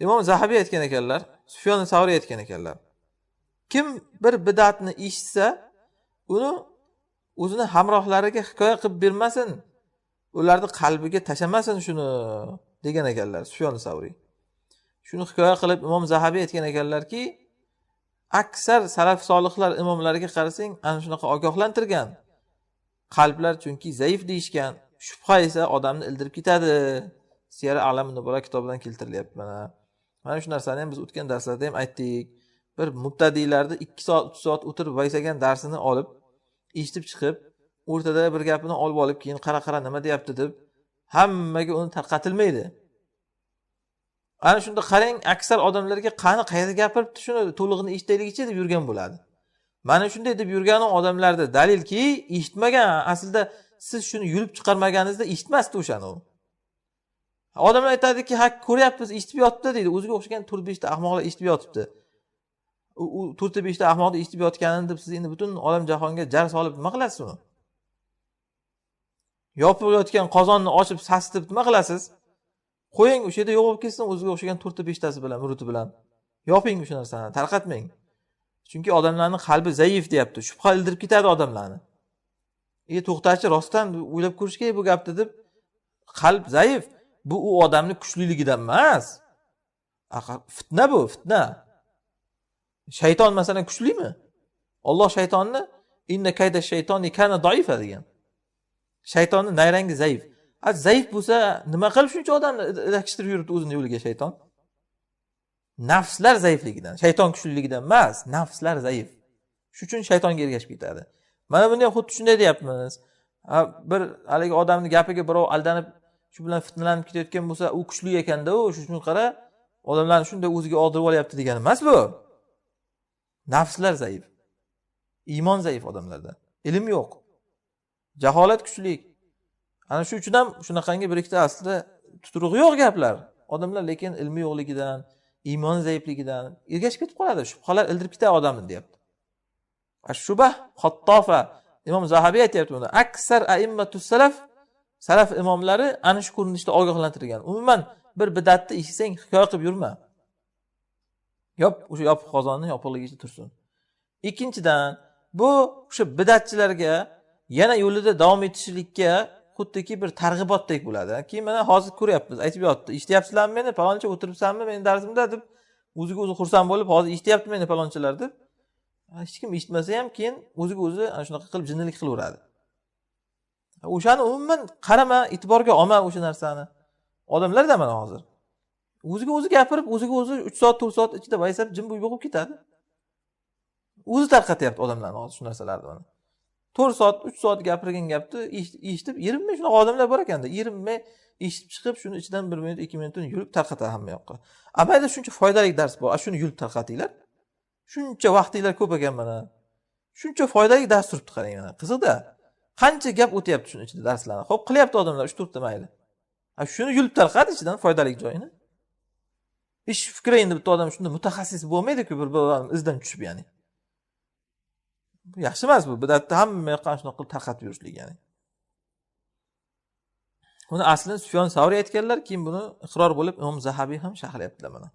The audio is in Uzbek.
imom zahabiy aytgan ekanlar sufyon savriy aytgan ekanlar. Kim bir bidatni eshitsa uni o'zini hamrohlariga hikoya qilib bermasin ularni qalbiga tashlamasin shuni degan ekanlar sufyon savriy shuni hikoya qilib imom zahabiy aytgan ekanlarki aksar salaf solihlar imomlariga qarasang ana shunaqa ogohlantirgan. Qalblar chunki zaif deyishgan shubha esa odamni ildirib ketadi. Siyara alami nubora kitobidan keltirilyapti mana. Mana shu narsani ham biz o'tgan darslarda ham aytdik. Bir mubtadiylarni ikki soat uch soat o'tirib vaysagan darsini olib eshitib chiqib o'rtada bir gapini olib olib keyin qara qara nima deyapti deb hammaga uni tarqatilmaydi ana shunda qarang aksar odamlarga qani qayerda gapiribdi shuni to'lig'ini eshitaylikchi deb yurgan bo'ladi. Mana shunday deb yurgan odamlarda dalilki eshitmagan aslida siz shuni yulib chiqarmaganingizda eshitmasdi o'shani u. odamlar aytadiki ha ko'ryapmiz eshitib yotibdi deydi. O'ziga o'xshagan to'rt beshta ahmoqlar eshitib yotibdi. U to'rtta beshta ahmoqni eshitib yotganini deb siz endi butun olam jahonga jar solib nima qilasiz uni yopilayotgan qozonni ochib sasitib nima qilasiz? Qo'ying o'sha yerda yo'q bo'lib ketsin o'ziga o'xshagan to'rtta beshtasi bilan muruti bilan. Yoping o'sha narsani tarqatmang. Chunki odamlarni qalbi zaif deyapti shubha ildirib ketadi odamlarni. E to'xtachi rostdan o'ylab ko'rish kerak bu gapni deb qalb zaif. Bu u odamni kuchliligidan emas. Fitna bu fitna. Shayton masalan kuchlimi? Olloh shaytonni inna kayda shaytoni kana doifa degan. Shaytonni nayrangi zaif. Zaif bo'lsa nima qilib shuncha odamni ilakishtirib yuribdi o'zini yo'liga shayton? Nafslar zaifligidan shayton kuchliligidan emas nafslar zaif. Shu uchun shaytonga ergashib ketadi. Mana bunda ham xuddi shunday deyapmiz. Bir haligi odamni gapiga birov aldanib shu bilan fitnalanib ketayotgan bo'lsa u kuchli ekanda u shuning uchun qara odamlarni shunday o'ziga og'dirib olyapti degani emas bu. Nafslar zaif. Iymon zaif odamlarda. Ilm yo'q. Jaholat kuchli ana shu uchun ham shunaqangi bir ikkita aslida tuturug'i yo'q gaplar. Odamlar lekin ilmi yo'qligidan iymon zaifligidan ergashib ketib qoladi. Shubhalar ildirib ketadi odamni deyapti. Ashubah xattofa imom zahabiy aytyapti buni. Aksar aimmatu salaf salaf imomlari ana shu ko'rinishda ogohlantirgan. Umuman bir bidatni eshitsang hikoya qilib yurma. Yop o'sha yopiq qozonni yopiqligicha tursin. Ikkinchidan bu o'sha bidatchilarga yana yo'lida davom etishlikka xuddiki bir targ'ibotdek bo'ladi. Keyin mana hozir ko'ryapmiz aytib yotdi. Eshityapsizlarmi meni paloncha o'tiribsanmi meni darsimda deb o'ziga o'zi xursand bo'lib hozir eshityapti meni palonchilar deb. Hech kim eshitmasa ham keyin o'ziga o'zi ana shunaqa qilib jinnilik qilaveradi. O'shani umuman qarama e'tiborga olma o'sha narsani. Odamlarda mana hozir? O'ziga o'zi gapirib o'ziga o'zi uch soat to'rt soat ichida vaysab jim bo'lib ketadi. O'zi tarqatyapti odamlarni hozir shu narsalarni. Mana to'rt soat uch soat gapirgan gapni eshitib erinmay shunaqa odamlar bor ekanda erinmay eshitib chiqib shuni ichidan bir minut ikki minutini yulib tarqatadi hamma yoqqa. A mayda shuncha foydali dars bor. Shuni yulib tarqatinglar. Shuncha vaqtinglar ko'p ekan mana. Shuncha foydali dars turibdi qarang mana qiziqda qancha gap o'tyapti shuni ichida darslarni ho'p qilyapti odamlar uch to'rtta mayli. Shuni yulib tarqat ichidan foydali joyini? Ish fikri endi bitta odam shunda mutaxassis bo'lmaydiku bir bir izidan izdan tushib ya'ni. Yaxshi emas bu bidatni hamma yoqqa shunaqa qilib tarqatib yurishlik ya'ni. Buni aslini sufyon savriy aytganlar keyin buni iqror bo'lib imom zahabiy ham sharhlayaptilar mana.